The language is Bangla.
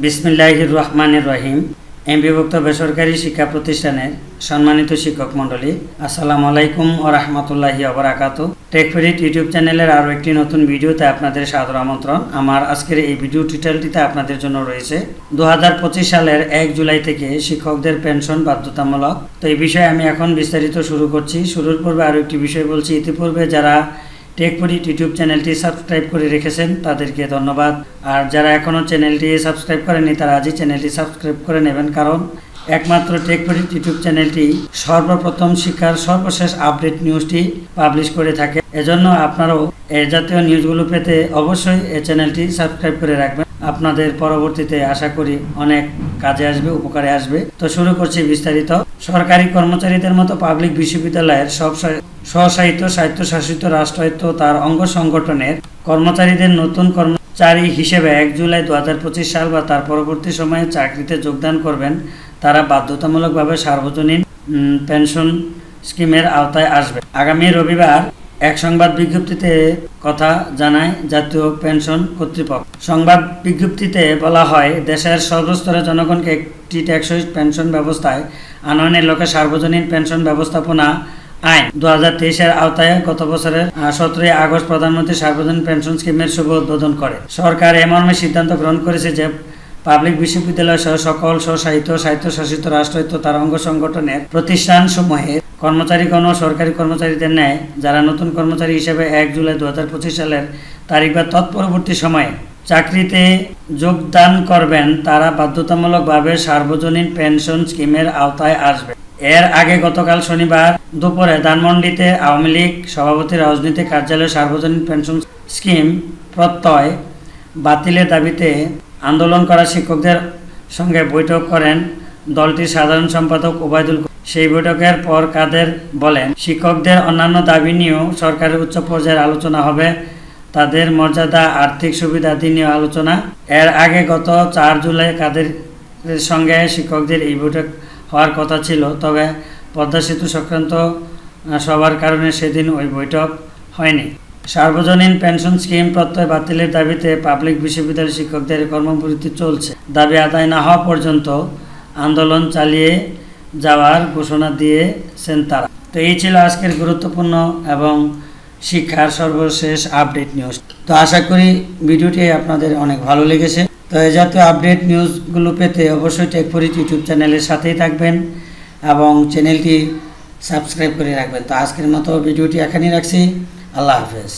বিসমিল্লাহির রহমানির রহিম। এমবিভুক্ত বেসরকারি শিক্ষা প্রতিষ্ঠানের সম্মানিত শিক্ষক মণ্ডলী, আসসালামু আলাইকুম ও রহমতুল্লাহি অবরাকাত টেকফেরিট ইউটিউব চ্যানেলের আরও একটি নতুন ভিডিওতে আপনাদের সাদর আমন্ত্রণ। আমার আজকের এই ভিডিও টিউটোরিয়ালটিতে আপনাদের জন্য রয়েছে দু হাজার পঁচিশ সালের এক জুলাই থেকে শিক্ষকদের পেনশন বাধ্যতামূলক। তো এই বিষয়ে আমি এখন বিস্তারিত শুরু করছি। শুরুর পূর্বে আরও একটি বিষয় বলছি। ইতিপূর্বে যারা টেকপরিট ইউটিউব চ্যানেলটি সাবস্ক্রাইব করে রেখেছেন, তাদেরকে ধন্যবাদ। আর যারা এখনও চ্যানেলটি সাবস্ক্রাইব করেনি তারা আজই চ্যানেলটি সাবস্ক্রাইব করে নেবেন, কারণ একমাত্র টেকপরিট ইউটিউব চ্যানেলটি সর্বপ্রথম শিক্ষার সর্বশেষ আপডেট নিউজটি পাবলিশ করে থাকে। এজন্য আপনারাও এ জাতীয় নিউজগুলো পেতে অবশ্যই এই চ্যানেলটি সাবস্ক্রাইব করে রাখবেন। আপনাদের পরবর্তীতে আশা করি অনেক কাজে আসবে, উপকারে আসবে। তো শুরু করছি বিস্তারিত। সরকারি কর্মচারীদের মতো পাবলিক বিশ্ববিদ্যালয়ের সব সা- স্বশাসিত, স্বায়ত্তশাসিত রাষ্ট্রায়ত্ত তার অঙ্গ সংগঠনের কর্মচারীদের নতুন কর্মচারী হিসেবে এক জুলাই দু হাজার পঁচিশ সাল বা তার পরবর্তী সময়ে চাকরিতে যোগদান করবেন। তারা বাধ্যতামূলকভাবে সার্বজনীন পেনশন স্কিমের আওতায় আসবে। আগামী রবিবার এক সংবাদ বিজ্ঞপ্তিতে কথা জানায় জাতীয় পেনশন কর্তৃপক্ষ। সংবাদ বিজ্ঞপ্তিতে বলা হয়, দেশের সর্বস্তরের জনগণকে একটি টেকসই পেনশন ব্যবস্থায় আনয়নের লক্ষ্যে সার্বজনীন পেনশন ব্যবস্থাপনা আইন। দু হাজার তেইশের আওতায় গত বছরের সতেরোই আগস্ট প্রধানমন্ত্রী সার্বজনীন পেনশন স্কিমের শুভ উদ্বোধন করে। সরকার এ মর্মে সিদ্ধান্ত গ্রহণ করেছে যে, পাবলিক বিশ্ববিদ্যালয় সহ সকল স্বশাসিত স্বায়ত্তশাসিত রাষ্ট্রায়ত্ত তার অঙ্গ সংগঠনের প্রতিষ্ঠানসমূহের কর্মচারীগণ সরকারি কর্মচারীদের ন্যায় যারা নতুন কর্মচারী হিসেবে এক জুলাই দু হাজার পঁচিশ সালের তারিখ বা তৎপরবর্তী সময়ে চাকরিতে যোগদান করবেন, তারা বাধ্যতামূলকভাবে সার্বজনীন পেনশন স্কিমের আওতায় আসবে এর আগে গতকাল শনিবার দুপুরে ধানমন্ডিতে আওয়ামী লীগ সভাপতি রাজনীতি কার্যালয় সার্বজনীন পেনশন স্কিম প্রত্যয় বাতিলের দাবিতে আন্দোলন করা শিক্ষকদের সঙ্গে বৈঠক করেন দলটির সাধারণ সম্পাদক ওবায়দুল। সেই বৈঠকের পর কাদের বলেন, শিক্ষকদের অন্যান্য দাবি নিয়েও সরকারের উচ্চ পর্যায়ের আলোচনা হবে। তাদের মর্যাদা, আর্থিক সুবিধাদি নিয়ে আলোচনা। এর আগে গত চার জুলাই কাদের সঙ্গে শিক্ষকদের এই বৈঠক হওয়ার কথা ছিল, তবে পদ্মা সেতু সংক্রান্ত সবার কারণে সেদিন ওই বৈঠক হয়নি। সার্বজনীন পেনশন স্কিম প্রত্যয় বাতিলের দাবিতে পাবলিক বিশ্ববিদ্যালয়ের শিক্ষকদের কর্মবিরতি চলছে। দাবি আদায় না হওয়া পর্যন্ত আন্দোলন চালিয়ে যাওয়ার ঘোষণা দিয়েছেন তারা। তো এই ছিল আজকের গুরুত্বপূর্ণ এবং শিক্ষার সর্বশেষ আপডেট নিউজ। তো আশা করি ভিডিওটি আপনাদের অনেক ভালো লেগেছে। তো এই জাতীয় আপডেট নিউজগুলো পেতে অবশ্যই টেকফরিট ইউটিউব চ্যানেলের সাথেই থাকবেন এবং চ্যানেলটি সাবস্ক্রাইব করে রাখবেন। তো আজকের মতো ভিডিওটি এখানেই রাখছি। আল্লাহ হাফেজ।